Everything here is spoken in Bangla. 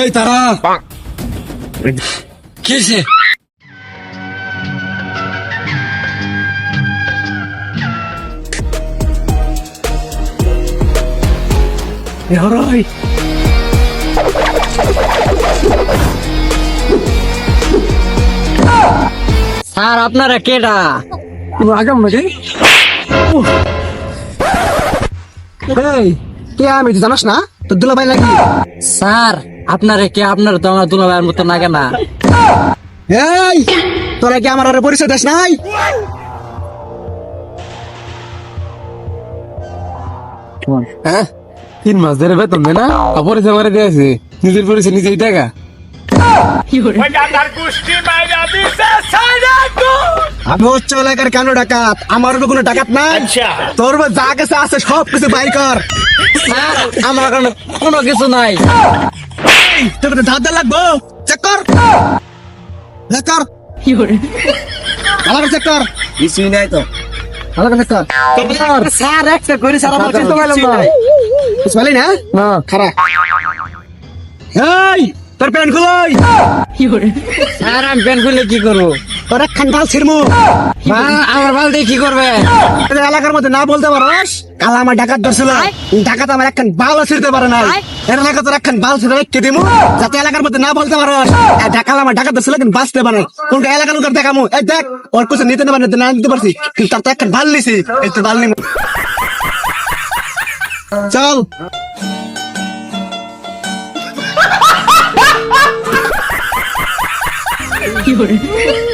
এই তারা। কিসে হরই স্যার আপনারা কেডা? আগাম নাকি এই কে আমি তুই জানাস না? তোর দুলাভাই লাগি স্যার আপনারে কে আপনার তো আমার দুলাভাইয়ের মতো লাগে না। এই তোরা কি আমার আরে পরিচয় দেশ নাই? হ্যাঁ? তিন মাস ধরে বেতন দেয় না? পরিচয় মারে দিয়েছে। নিজের পরিচয় নিজেই টাকা আমি হচ্ছে এলাকার কেন ডাকাত? আমার কোনো ডাকাত নাই? তোর যা কিছু আছে সব কিছু বাইর কর। আমার কোনো কোনো কিছু নাই। তোর কাছে ধার লাগবো? চেক কর। চেক কর। ভালো চেক কর। কিছুই নাই তো। ভালো চেক কর। স্যার একটা করে স্যার আমার চিন্তা পাইলাম না। কিছু পালি না। খারাপ। এই তোর প্যান্ট খুলই। স্যার আমি প্যান্ট খুলে কি করব? তোর একখান ভালো ছিড়মু। মা, আমার বাল দিয়ে কি করবে? তোদের এলাকার মধ্যে না বলতে পারস কাল আমার ডাকাত ধরছিল। ডাকাত আমার একখান বালও ছিড়তে পারে না এর এলাকা তোর একখান বাল ছিড়ে রেখে দিমু। যাতে এলাকার মধ্যে না বলতে পারস। ডাকাল আমার ডাকাত ধরছিল কিন্তু বাঁচতে পারে কোনটা এলাকার লোকের দেখামু? এই দেখ ওর কিছু নিতে না না নিতে পারছি। কিন্তু তার তো একখান ভালো নিছি। এই তো ভালো নিমু। চল। 有人。